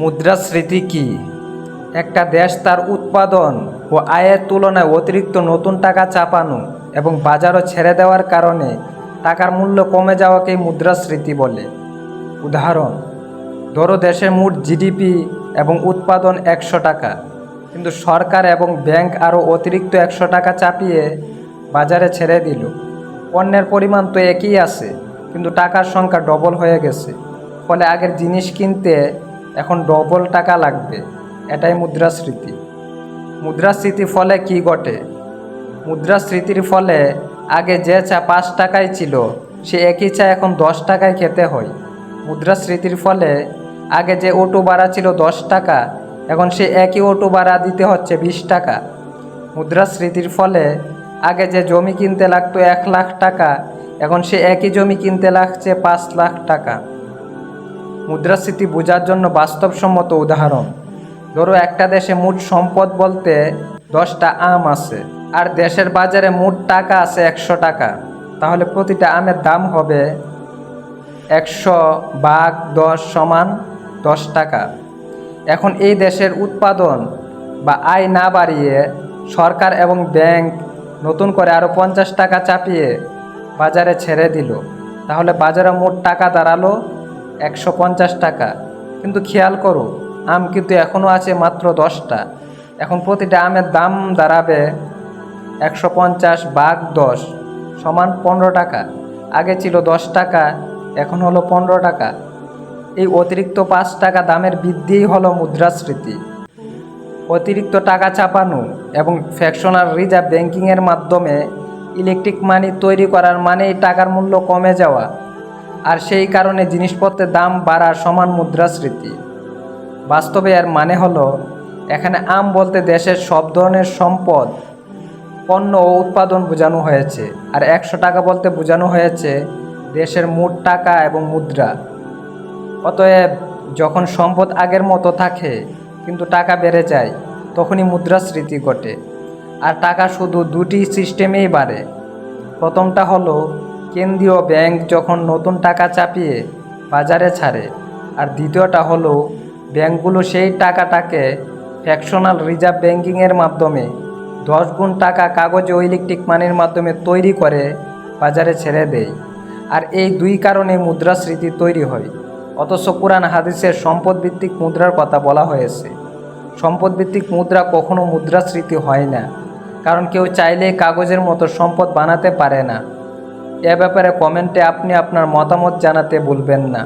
মুদ্রাস্ফীতি কি? একটা দেশ তার উৎপাদন ও আয়ের তুলনায় অতিরিক্ত নতুন টাকা চাপানো এবং বাজারও ছেড়ে দেওয়ার কারণে টাকার মূল্য কমে যাওয়াকেই মুদ্রাস্ফীতি বলে। উদাহরণ, ধরো দেশের মোট জিডিপি এবং উৎপাদন একশো টাকা, কিন্তু সরকার এবং ব্যাংক আরও অতিরিক্ত একশো টাকা চাপিয়ে বাজারে ছেড়ে দিল। পণ্যের পরিমাণ তো একই আছে, কিন্তু টাকার সংখ্যা ডবল হয়ে গেছে। ফলে আগের জিনিস কিনতে এখন ডবল টাকা লাগবে। এটাই মুদ্রাস্ফীতি। মুদ্রাস্ফীতির ফলে কি ঘটে? মুদ্রাস্ফীতির ফলে আগে যে চা পাঁচ টাকায় ছিল, সে একই চা এখন দশ টাকায় খেতে হয়। মুদ্রাস্ফীতির ফলে আগে যে অটো ভাড়া ছিল দশ টাকা, এখন সে একই অটো ভাড়া দিতে হচ্ছে বিশ টাকা। মুদ্রাস্ফীতির ফলে আগে যে জমি কিনতে লাগতো এক লাখ টাকা, এখন সে একই জমি কিনতে লাগছে পাঁচ লাখ টাকা। মুদ্রাস্ফীতি বোঝার জন্য বাস্তবসম্মত উদাহরণ। ধরো একটা দেশে মোট সম্পদ বলতে দশটা আম আছে, আর দেশের বাজারে মোট টাকা আছে একশো টাকা। তাহলে প্রতিটা আমের দাম হবে একশো বাঘ দশ সমান দশ টাকা। এখন এই দেশের উৎপাদন বা আয় না বাড়িয়ে সরকার এবং ব্যাংক নতুন করে আরও পঞ্চাশ টাকা চাপিয়ে বাজারে ছেড়ে দিল। তাহলে বাজারে মোট টাকা দাঁড়াল একশো পঞ্চাশ টাকা। কিন্তু খেয়াল করো, আম কিন্তু এখনও আছে মাত্র দশটা। এখন প্রতিটা আমের দাম দাঁড়াবে একশো পঞ্চাশ বাঘ দশ সমান পনেরো টাকা। আগে ছিল দশ টাকা, এখন হলো পনেরো টাকা। এই অতিরিক্ত পাঁচ টাকা দামের বৃদ্ধিই হলো মুদ্রাস্ফীতি। অতিরিক্ত টাকা চাপানো এবং ফ্যাকশনাল রিজার্ভ ব্যাংকিংয়ের মাধ্যমে ইলেকট্রিক মানি তৈরি করার মানেই টাকার মূল্য কমে যাওয়া। আর সেই কারণে জিনিসপত্রের দাম বাড়ার সমান মুদ্রাস্ফীতি। বাস্তবে এর মানে হলো, এখানে আম বলতে দেশের সব ধরনের সম্পদ, পণ্য ও উৎপাদন বোঝানো হয়েছে। আর একশো টাকা বলতে বোঝানো হয়েছে দেশের মোট টাকা এবং মুদ্রা। অতএব যখন সম্পদ আগের মতো থাকে, কিন্তু টাকা বেড়ে যায়, তখনই মুদ্রাস্ফীতি ঘটে। আর টাকা শুধু দুটি সিস্টেমেই বাড়ে। প্রথমটা হলো কেন্দ্রীয় ব্যাংক যখন নতুন টাকা চাপিয়ে বাজারে ছাড়ে, আর দ্বিতীয়টা হলো ব্যাংকগুলো সেই টাকাটাকে ফ্যাকশনাল রিজার্ভ ব্যাংকিংয়ের মাধ্যমে দশ গুণ টাকা কাগজে ও ইলেকট্রিক মানির মাধ্যমে তৈরি করে বাজারে ছেড়ে দেয়। আর এই দুই কারণে মুদ্রাস্ফীতি তৈরি হয়। অথচ কোরআন হাদিসের সম্পদভিত্তিক মুদ্রার কথা বলা হয়েছে। সম্পদভিত্তিক মুদ্রা কখনো মুদ্রাস্ফীতি হয় না, কারণ কেউ চাইলে কাগজের মতো সম্পদ বানাতে পারে না। এ ব্যাপারে কমেন্টে আপনি আপনার মতামত জানাতে ভুলবেন না।